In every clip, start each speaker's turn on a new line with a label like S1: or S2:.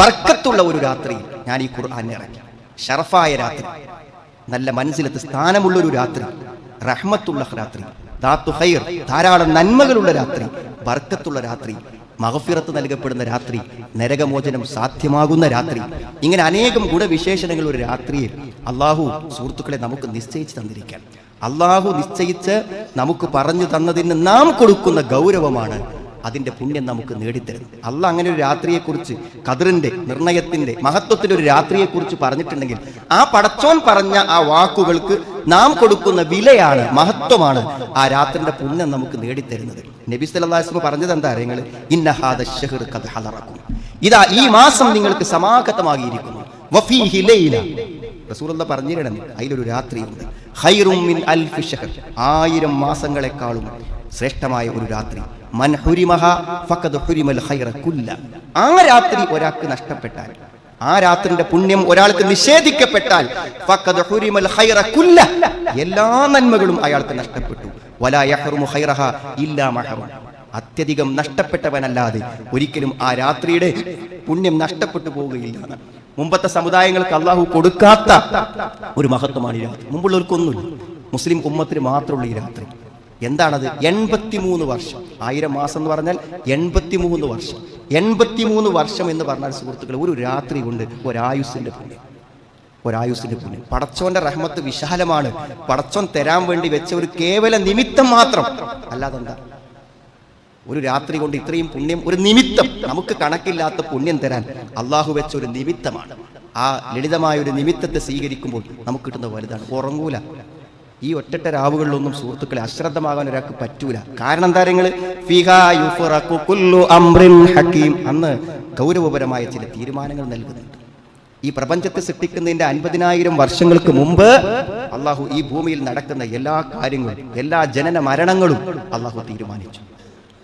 S1: ബർക്കത്തുള്ള ഒരു രാത്രി ഞാൻ ഈ ഖുർആൻ ഇറക്കി ഷറഫായ രാത്രി. നല്ല മനസ്സിലെത്ത് സ്ഥാനമുള്ള ഒരു രാത്രി. റഹ്മത്തുള്ള രാത്രി. ദാത്തു ഖൈർ ധാരാളം നന്മകളുള്ള രാത്രി. ബർക്കത്തുള്ള രാത്രി. മഹഫിറത്ത് നൽകപ്പെടുന്ന രാത്രി. നരകമോചനം സാധ്യമാകുന്ന രാത്രി. ഇങ്ങനെ അനേകം ഗുണവിശേഷണങ്ങൾ ഒരു രാത്രിയിൽ അള്ളാഹു സുഹൃത്തുക്കളെ നമുക്ക് നിശ്ചയിച്ച് തന്നിരിക്കാം അള്ളാഹു നിശ്ചയിച്ച് നമുക്ക് പറഞ്ഞു തന്നതിന് നാം കൊടുക്കുന്ന ഗൗരവമാണ് അതിന്റെ പുണ്യം നമുക്ക് നേടിത്തരും. അല്ല അങ്ങനെ ഒരു രാത്രിയെക്കുറിച്ച് കതിറിന്റെ നിർണയത്തിന്റെ മഹത്വത്തിന്റെ ഒരു രാത്രിയെക്കുറിച്ച് പറഞ്ഞിട്ടുണ്ടെങ്കിൽ ആ പടച്ചോൻ പറഞ്ഞ ആ വാക്കുകൾക്ക് നാം കൊടുക്കുന്ന വിലയാണ് മഹത്വമാണ് ആ രാത്രിന്റെ പുണ്യം നമുക്ക് നേടിത്തരുന്നത്. നബി സല്ലാസ്മ പറഞ്ഞത് എന്താ അറിയങ്ങൾ ഇന്നഹാദ ഇതാ ഈ മാസം നിങ്ങൾക്ക് സമാഗതമാകിയിരിക്കുന്നു. ലൈല റസൂലുള്ള പറഞ്ഞിരണം അതിലൊരു രാത്രിയുണ്ട്. ഹൈറുമിൻ മിൻ അൽഫി ഷഹർ ആയിരം മാസങ്ങളെക്കാളും ശ്രേഷ്ഠമായ ഒരു രാത്രി. മൻ ഹുരിമഹ ഫഖദ് ഹുരിമൽ ഹൈറ കുല്ല. ആ രാത്രി ഒരാൾക്ക് നഷ്ടപ്പെട്ടാൽ ആ രാത്രിന്റെ പുണ്യം ഒരാൾക്ക് നിഷേധിക്കപ്പെട്ടാൽ ഫഖദ് ഹുരിമൽ ഹൈറ കുല്ല. എല്ലാ നന്മകളും അയാൾക്ക് നഷ്ടപ്പെട്ടു. വലാ യഹ്റുമു ഹൈറഹ ഇല്ലാ മഹറം. അത്യധികം നഷ്ടപ്പെട്ടവനല്ലാതെ ഒരിക്കലും ആ രാത്രിയുടെ പുണ്യം നഷ്ടപ്പെട്ടു പോവുകയില്ല. മുമ്പത്തെ സമുദായങ്ങൾക്ക് അള്ളാഹു കൊടുക്കാത്ത ഒരു മഹത്വമാണ് ഈ രാത്രി. മുമ്പുള്ളവർക്കൊന്നുമില്ല. മുസ്ലിം ഉമ്മത്തിന് മാത്രമുള്ള ഈ രാത്രി. എന്താണത്? എൺപത്തിമൂന്ന് വർഷം. ആയിരം മാസം എന്ന് പറഞ്ഞാൽ എൺപത്തിമൂന്ന് വർഷം. എൺപത്തിമൂന്ന് വർഷം എന്ന് പറഞ്ഞാൽ സുഹൃത്തുക്കൾ ഒരു രാത്രി കൊണ്ട് ഒരായുസിന്റെ പുണ്യം. ഒരായുസിന്റെ പുണ്യം. പടച്ചോന്റെ റഹ്മത്ത് വിശാലമാണ്. പടച്ചോൻ തരാൻ വേണ്ടി വെച്ച ഒരു കേവല നിമിത്തം മാത്രം. അല്ലാതെ എന്താ ഒരു രാത്രി കൊണ്ട് ഇത്രയും പുണ്യം ഒരു നിമിത്തം നമുക്ക് കണക്കില്ലാത്ത പുണ്യം തരാൻ അള്ളാഹു വെച്ച ഒരു നിമിത്തമാണ്. ആ ലളിതമായ ഒരു നിമിത്തത്തെ സ്വീകരിക്കുമ്പോൾ നമുക്ക് കിട്ടുന്ന വലുതാണ്. ഉറങ്ങൂല. ഈ ഒറ്റട്ട രാവുകളിലൊന്നും സുഹൃത്തുക്കളെ അശ്രദ്ധമാകാൻ ഒരാൾക്ക് പറ്റൂല. കാരണം എന്താ അന്ന് ഗൗരവപരമായ ചില തീരുമാനങ്ങൾ നൽകുന്നുണ്ട്. ഈ പ്രപഞ്ചത്തെ സൃഷ്ടിക്കുന്നതിന്റെ അൻപതിനായിരം വർഷങ്ങൾക്ക് മുമ്പ് അള്ളാഹു ഈ ഭൂമിയിൽ നടക്കുന്ന എല്ലാ കാര്യങ്ങളും എല്ലാ ജനന മരണങ്ങളും അള്ളാഹു തീരുമാനിച്ചു.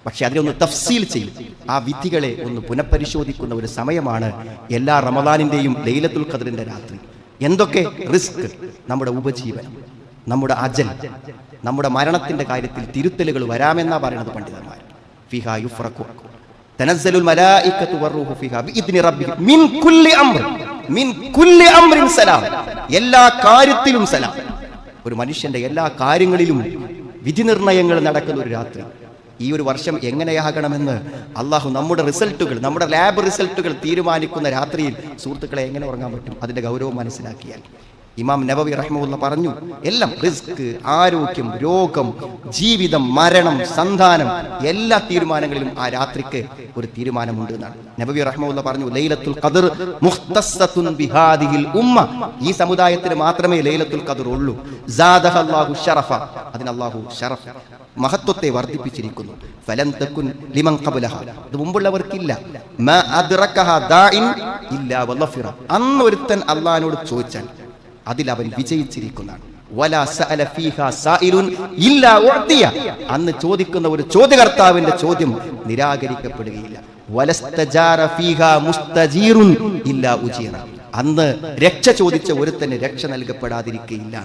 S1: പക്ഷെ അതിനൊന്ന് തഫ്സീൽ ചെയ്യും. ആ വിധികളെ ഒന്ന് പുനഃപരിശോധിക്കുന്ന ഒരു സമയമാണ് എല്ലാ റമദാനിന്റെയും ലൈലത്തുൽ ഖദറിന്റെ രാത്രി. എന്തൊക്കെ? റിസ്ക്. നമ്മുടെ ഉപജീവനം നമ്മുടെ അജൽ നമ്മുടെ മരണത്തിന്റെ കാര്യത്തിൽ തിരുത്തലുകൾ വരാമെന്നാ പറയുന്നത് പണ്ഡിതന്മാർ. വറൂഹു മിൻ കുല്ലി മിൻ കുല്ലി സലാം. എല്ലാ കാര്യത്തിലും സലാം. ഒരു മനുഷ്യന്റെ എല്ലാ കാര്യങ്ങളിലും വിധി നിർണയങ്ങൾ നടക്കുന്ന ഒരു രാത്രി. ഈ ഒരു വർഷം എങ്ങനെയാകണമെന്ന് അള്ളാഹു നമ്മുടെ റിസൾട്ടുകൾ നമ്മുടെ ലാബ് റിസൾട്ടുകൾ തീരുമാനിക്കുന്ന രാത്രിയിൽ സുഹൃത്തുക്കളെ എങ്ങനെ ഉറങ്ങാൻ പറ്റും? അതിന്റെ ഗൗരവം മനസ്സിലാക്കിയാൽ. ഇമാം നബവി റഹ്മുള്ള പറഞ്ഞു എല്ലാം റിസ്ക് ആരോഗ്യം രോഗം ജീവിതം മരണം സന്താനം എല്ലാ തീരുമാനങ്ങളിലും ആ രാത്രിക്ക് ഒരു തീരുമാനമുണ്ട് എന്നാണ്. നബവി റഹ്മുള്ള പറഞ്ഞു ലൈലത്തുൽ ഖദർ മുഖ്തസ്സത്തുൻ ബിഹാദിഹിൽ ഉമ്മ. ഈ സമുദായത്തിന് മാത്രമേ ലൈലത്തുൽ ഖദർ ഉള്ളൂ. ശറഫ അതിന് അല്ലാഹു ശറഫ് മഹത്വത്തെ വർദ്ധിപ്പിച്ചിരിക്കുന്നു. ഫലം തെക്കുൻ ലിമൻ ഖബലഹ. ഇത് മുമ്പുള്ളവർക്കില്ല. വല്ലഫിറ ഇല്ലാ വലഫിറ. അന്ന് ഒരുത്തൻ അള്ളഹാനോട് ചോദിച്ചാൽ അതിൽ അവൻ വിജയിച്ചിരിക്കുന്നതാണ്. അന്ന് ചോദിക്കുന്ന ഒരു ചോദ്യകർത്താവിന്റെ ചോദ്യം നിരാകരിക്കപ്പെടുകയില്ല. അന്ന് രക്ഷ ചോദിച്ച ഒരുത്തന് രക്ഷ നൽകപ്പെടാതിരിക്കുകയില്ല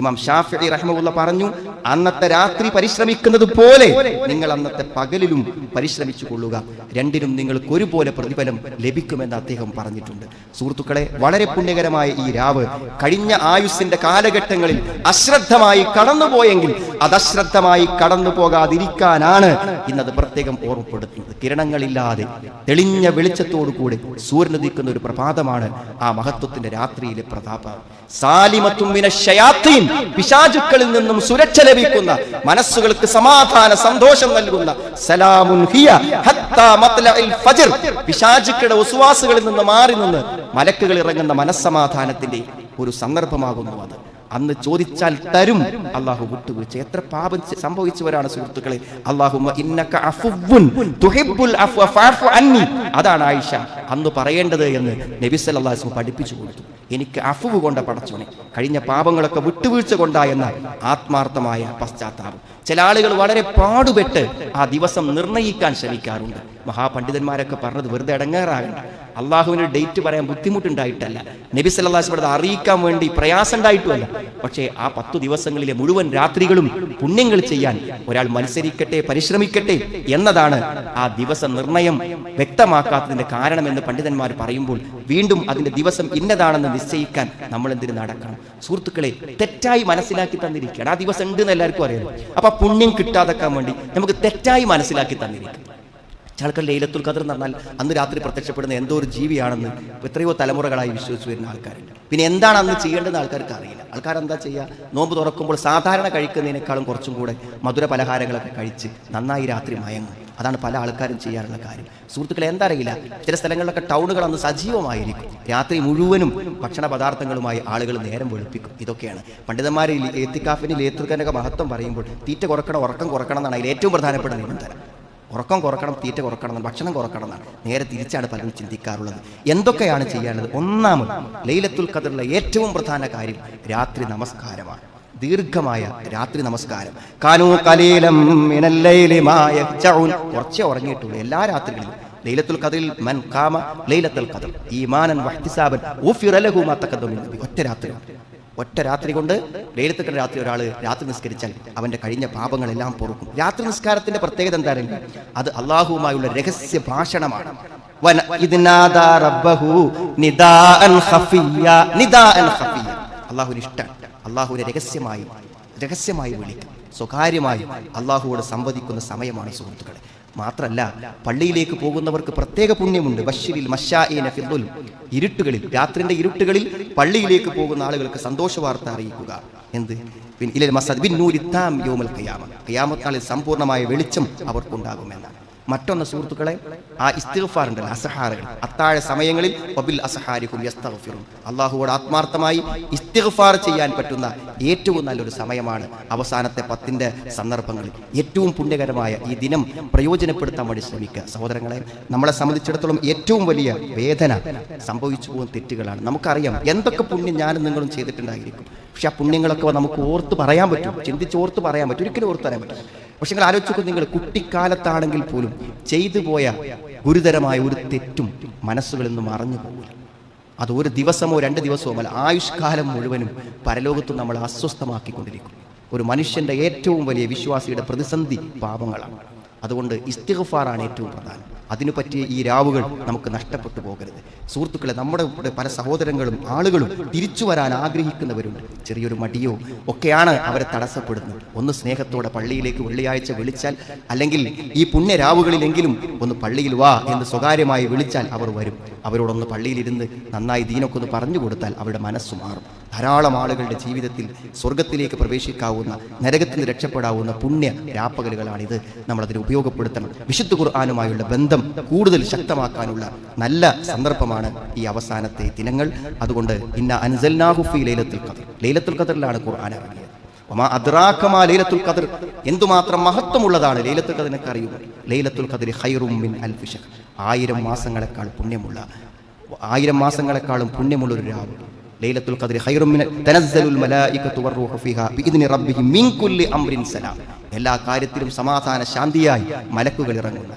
S1: ഇമാം ഷാഫി റഹ്മുള്ള പറഞ്ഞു അന്നത്തെ രാത്രി പരിശ്രമിക്കുന്നത് പോലെ നിങ്ങൾ അന്നത്തെ പകലിലും പരിശ്രമിച്ചു കൊള്ളുക. രണ്ടിനും നിങ്ങൾക്ക് ഒരുപോലെ പ്രതിഫലം ലഭിക്കുമെന്ന് അദ്ദേഹം പറഞ്ഞിട്ടുണ്ട്. സുഹൃത്തുക്കളെ വളരെ പുണ്യകരമായ ഈ രാവ് കഴിഞ്ഞ ആയുസിന്റെ കാലഘട്ടങ്ങളിൽ അശ്രദ്ധമായി കടന്നുപോയെങ്കിൽ അത് അശ്രദ്ധമായി കടന്നു പോകാതിരിക്കാനാണ് ഇന്നത് പ്രത്യേകം ഓർമ്മപ്പെടുത്തുന്നത്. കിരണങ്ങളില്ലാതെ തെളിഞ്ഞ വെളിച്ചത്തോടു കൂടി സൂര്യനുദിക്കുന്ന ഒരു പ്രഭാതമാണ് ആ മഹത്വത്തിന്റെ രാത്രിയിലെ പ്രതാപം. സാലിമത്തുമ്മിന പിശാചുക്കളിൽ നിന്നും സുരക്ഷ ലഭിക്കുന്ന മനസ്സുകൾക്ക് സമാധാന സന്തോഷം നൽകുന്ന സലാമുൻ ഹിയ ഹത്താ ഫജ്ർ പിശാചുക്കളുടെ ഉസ്വാസുകളിൽ നിന്ന് മാറി നിന്ന് മലക്കുകൾ ഇറങ്ങുന്ന മനസ്സമാധാനത്തിന്റെ ഒരു സന്ദർഭമാകുന്നു അത്. അന്ന് ചോദിച്ചാൽ തരും. അള്ളാഹു വിട്ടുവീഴ്ച. എത്ര പാപം സംഭവിച്ചവരാണ് സുഹൃത്തുക്കളെ. അള്ളാഹു അതാണ് ആയിഷ. അന്ന് പറയേണ്ടത് എന്ന് നബി വസല്ലം പഠിപ്പിച്ചു കൊടുത്തു. എനിക്ക് അഫുവ് കൊണ്ട പടച്ചോനെ. കഴിഞ്ഞ പാപങ്ങളൊക്കെ വിട്ടുവീഴ്ച കൊണ്ടാ കൊണ്ടായെന്ന ആത്മാർത്ഥമായ പശ്ചാത്താപം. ചില ആളുകൾ വളരെ പാടുപെട്ട് ആ ദിവസം നിർണയിക്കാൻ ശ്രമിക്കാറുണ്ട്. മഹാപണ്ഡിതന്മാരൊക്കെ പറഞ്ഞത് വെറുതെ ഇടങ്ങേറാകണ്ട അള്ളാഹുവിന് ഡേറ്റ് പറയാൻ ബുദ്ധിമുട്ടുണ്ടായിട്ടല്ല. നബി സല്ലാസ് അലൈഹി വസല്ലം അറിയിക്കാൻ വേണ്ടി പ്രയാസം ഉണ്ടായിട്ടുമല്ല പക്ഷേ ആ പത്തു ദിവസങ്ങളിലെ മുഴുവൻ രാത്രികളും പുണ്യങ്ങൾ ചെയ്യാൻ ഒരാൾ മത്സരിക്കട്ടെ പരിശ്രമിക്കട്ടെ എന്നതാണ് ആ ദിവസ നിർണയം വ്യക്തമാക്കാത്തതിന്റെ കാരണമെന്ന് പണ്ഡിതന്മാർ പറയുമ്പോൾ വീണ്ടും അതിന്റെ ദിവസം ഇന്നതാണെന്ന് നിശ്ചയിക്കാൻ നമ്മൾ എന്തിന് നടക്കണം? സുഹൃത്തുക്കളെ തെറ്റായി മനസ്സിലാക്കി തന്നിരിക്കുകയാണ്. ആ ദിവസം ഉണ്ട് എന്ന് എല്ലാവർക്കും അറിയാം അപ്പൊ പുണ്യം കിട്ടാതെക്കാൻ വേണ്ടി നമുക്ക് തെറ്റായി മനസ്സിലാക്കി തന്നിരിക്കും. ചില ആൾക്കാർ ലൈലത്തുൽ ഖദർ എന്ന് പറഞ്ഞാൽ അന്ന് രാത്രി പ്രത്യക്ഷപ്പെടുന്ന എന്തോ ഒരു ജീവിയാണെന്ന് എത്രയോ തലമുറകളായി വിശ്വസിച്ച് വരുന്ന ആൾക്കാരുണ്ട്. പിന്നെ എന്താണ് അന്ന് ചെയ്യേണ്ടത് ആൾക്കാർക്ക് അറിയില്ല. ആൾക്കാർ എന്താ ചെയ്യുക നോമ്പ് തുറക്കുമ്പോൾ സാധാരണ കഴിക്കുന്നതിനേക്കാളും കുറച്ചും കൂടെ മധുര പലഹാരങ്ങളൊക്കെ കഴിച്ച് നന്നായി രാത്രി മയങ്ങും. അതാണ് പല ആൾക്കാരും ചെയ്യാറുള്ള കാര്യം. സുഹൃത്തുക്കളെ എന്താ അറിയില്ല ചില സ്ഥലങ്ങളിലൊക്കെ ടൗണുകൾ അന്ന് സജീവമായിരിക്കും. രാത്രി മുഴുവനും ഭക്ഷണ പദാർത്ഥങ്ങളുമായി ആളുകൾ നേരം വെളുപ്പിക്കും. ഇതൊക്കെയാണ്. പണ്ഡിതന്മാരിൽ ഏത്തിക്കാഫിന് ഏത്തുക്കാനൊക്കെ മഹത്വം പറയുമ്പോൾ തീറ്റ കുറക്കണം ഉറക്കം കുറക്കണം എന്നാണ് അതിൽ ഏറ്റവും പ്രധാനപ്പെട്ട നിബന്ധന. ഉറക്കം കുറക്കണം തീറ്റ കുറക്കണം ഭക്ഷണം കുറക്കണം എന്നാണ്. നേരെ തിരിച്ചാണ് പലരും ചിന്തിക്കാറുള്ളത്. എന്തൊക്കെയാണ് ചെയ്യേണ്ടത് ഒന്നാമത് ലൈലത്തുൽ ഖദറിലെ ഏറ്റവും പ്രധാന കാര്യം രാത്രി നമസ്കാരമാണ്. ദീർഘമായ രാത്രി നമസ്കാരം. കാനൂ കലീലം കുറച്ചേ ഉറങ്ങിയിട്ടുള്ളൂ എല്ലാ രാത്രികളിലും. ലൈലത്തുൽ ഖദറിൽ മൻ കാമ ലൈലത്തുൽ ഖദർ. ഈമാനൻ വഹ്തിസാബൻ ഉഫിറ ലഹു മാ ഒറ്റ രാത്രി ഒറ്റ രാത്രി കൊണ്ട് ലൈലത്തുൽ രാത്രി ഒരാൾ രാത്രി നിസ്കരിച്ചാൽ അവന്റെ കഴിഞ്ഞ പാപങ്ങളെല്ലാം പൊറുക്കും. രാത്രി നിസ്കാരത്തിന്റെ പ്രത്യേകത എന്താണെങ്കിൽ അത് അള്ളാഹുവുമായുള്ള രഹസ്യ ഭാഷണമാണ്. അള്ളാഹുവിന് ഇഷ്ടമാണ് അള്ളാഹുവിനെ രഹസ്യമായി രഹസ്യമായി വിളിക്കും. സ്വകാര്യമായി അള്ളാഹുവോട് സംവദിക്കുന്ന സമയമാണ് സുഹൃത്തുക്കളെ. മാത്രല്ല പള്ളിയിലേക്ക് പോകുന്നവർക്ക് പ്രത്യേക പുണ്യമുണ്ട്. ബഷീരിൽ മഷാഇന ഇരുട്ടുകളിൽ രാത്രിന്റെ ഇരുട്ടുകളിൽ പള്ളിയിലേക്ക് പോകുന്ന ആളുകൾക്ക് സന്തോഷ വാർത്ത അറിയിക്കുക. എന്ത്? ഇലൽ മസദ് ബിൻ നൂരിത്താം യൗമൽ ഖിയാമ ഖിയാമത്ത് നാളിൽ സമ്പൂർണമായ വെളിച്ചം അവർക്കുണ്ടാകുമെന്നാണ്. മറ്റൊന്ന് സുഹൃത്തുക്കളെ ആ ഇസ്തിഗ്ഫാർ അസഹാറുകൾ. അത്താഴ സമയങ്ങളിൽ ഒബിൽ അസഹാരിഹും യസ്തഗ്ഫിറുൻ. അള്ളാഹുവോട് ആത്മാർത്ഥമായി ഇസ്തിഗ്ഫാർ ചെയ്യാൻ പറ്റുന്ന ഏറ്റവും നല്ലൊരു സമയമാണ് അവസാനത്തെ പത്തിന്റെ സന്ദർഭങ്ങളിൽ. ഏറ്റവും പുണ്യകരമായ ഈ ദിനം പ്രയോജനപ്പെടുത്താൻ വേണ്ടി ശ്രമിക്കുക. സഹോദരങ്ങളെ നമ്മളെ സംബന്ധിച്ചിടത്തോളം ഏറ്റവും വലിയ വേദന സംഭവിച്ചു പോകുന്ന തെറ്റുകളാണ്. നമുക്കറിയാം എന്തൊക്കെ പുണ്യം ഞാനും നിങ്ങളും ചെയ്തിട്ടുണ്ടായിരിക്കും. പക്ഷെ ആ പുണ്യങ്ങളൊക്കെ നമുക്ക് ഓർത്ത് പറയാൻ പറ്റും. ചിന്തിച്ച് ഓർത്ത് പറയാൻ പറ്റും. ഒരിക്കലും ഓർത്ത് പറയാൻ പറ്റും പക്ഷെ നിങ്ങൾ ആലോചിച്ചു നിങ്ങൾ കുട്ടിക്കാലത്താണെങ്കിൽ പോലും ചെയ്തു പോയ ഗുരുതരമായ ഒരു തെറ്റും മനസ്സുകളിൽ നിന്ന് മറഞ്ഞു പോകില്ല. അത് ഒരു ദിവസമോ രണ്ട് ദിവസമോ അല്ല ആയുഷ്കാലം മുഴുവനും പരലോകത്തും നമ്മൾ അസ്വസ്ഥമാക്കിക്കൊണ്ടിരിക്കും. ഒരു മനുഷ്യന്റെ ഏറ്റവും വലിയ വിശ്വാസിയുടെ പ്രതിസന്ധി പാപങ്ങളാണ്. അതുകൊണ്ട് ഇസ്തിഹഫാറാണ് ഏറ്റവും പ്രധാനം. അതിനു പറ്റിയ ഈ രാവുകൾ നമുക്ക് നഷ്ടപ്പെട്ടു പോകരുത്. സുഹൃത്തുക്കളെ നമ്മുടെ പല സഹോദരങ്ങളും ആളുകളും തിരിച്ചു വരാൻ ആഗ്രഹിക്കുന്നവരുണ്ട്. ചെറിയൊരു മടിയോ ഒക്കെയാണ് അവരെ തടസ്സപ്പെടുന്നത്. ഒന്ന് സ്നേഹത്തോടെ പള്ളിയിലേക്ക് വെള്ളിയാഴ്ച വിളിച്ചാൽ അല്ലെങ്കിൽ ഈ പുണ്യ രാവുകളിലെങ്കിലും ഒന്ന് പള്ളിയിൽ വാ എന്ന് സ്വകാര്യമായി വിളിച്ചാൽ അവർ വരും. അവരോടൊന്ന് പള്ളിയിലിരുന്ന് നന്നായി ദീനൊക്കെ ഒന്ന് പറഞ്ഞു കൊടുത്താൽ അവരുടെ മനസ്സ് മാറും. ധാരാളം ആളുകളുടെ ജീവിതത്തിൽ സ്വർഗത്തിലേക്ക് പ്രവേശിക്കാവുന്ന നരകത്തിൽ നിന്ന് രക്ഷപ്പെടാവുന്ന പുണ്യ രാപ്പകലുകളാണിത്. നമ്മൾ അതിന് ഉപയോഗപ്പെടുത്തണം. വിശുദ്ധ ഖുർആാനുമായുള്ള ബന്ധം കൂടുതൽ ശക്തമാക്കാനുള്ള നല്ല സന്ദർഭമാണ് ഈ അവസാനത്തെ ദിനങ്ങൾ. അതുകൊണ്ട് ഇന്ന അൻസൽനാഹുഫി ലൈലത്തുൽ ഖദർ. ലൈലത്തുൽ ഖദറിലാണ് ഖുർആൻ ഇറങ്ങിയത്. ലൈലത്തുൽ ഖദർ. എന്തുമാത്രം മഹത്വമുള്ളതാണ് ലൈലത്തുൽ ഖദറിനൊക്കെ അറിയുക ലൈലത്തുൽ ഖദർ ഹൈറും മിൻ അൽഫി ഷഹർ ആയിരം മാസങ്ങളെക്കാൾ പുണ്യമുള്ള ആയിരം മാസങ്ങളെക്കാളും പുണ്യമുള്ള ഒരു രാവ്. ലൈലത്തുൽ ഖദ്റി ഖൈറും മിന തനസ്സലുൽ മലായികത്തു വറൂഹു ഫിഹാ ബിഇദ്നി റബ്ബിഹിം മിൻ കുല്ലി അംറിൻ സലാം. എല്ലാ കാര്യത്തിലും സമാധാന ശാന്തിയായി മലക്കുകൾ ഇറങ്ങുന്നു.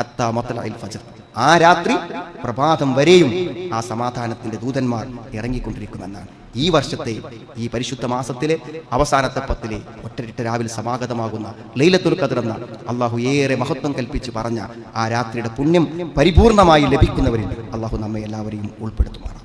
S1: ഹത്താ മത്ലഇൽ ഫജ്ർ. ആ രാത്രി പ്രഭാതം വരെയും ആ സമാധാനത്തിന്റെ ദൂതന്മാർ ഇറങ്ങിക്കൊണ്ടിരിക്കുമെന്നാണ്. ഈ വർഷത്തെ ഈ പരിശുദ്ധ മാസത്തിലെ അവസാനത്തെ പത്തിലെ ഒറ്റരിട്ട രാവിലെ സമാഗതമാകുന്ന ലൈലത്തുൽ ഖദർ അള്ളാഹു ഏറെ മഹത്വം കൽപ്പിച്ച് പറഞ്ഞ ആ രാത്രിയുടെ പുണ്യം പരിപൂർണമായി ലഭിക്കുന്നവരിൽ അള്ളാഹു നമ്മെ എല്ലാവരെയും ഉൾപ്പെടുത്തുമാറാം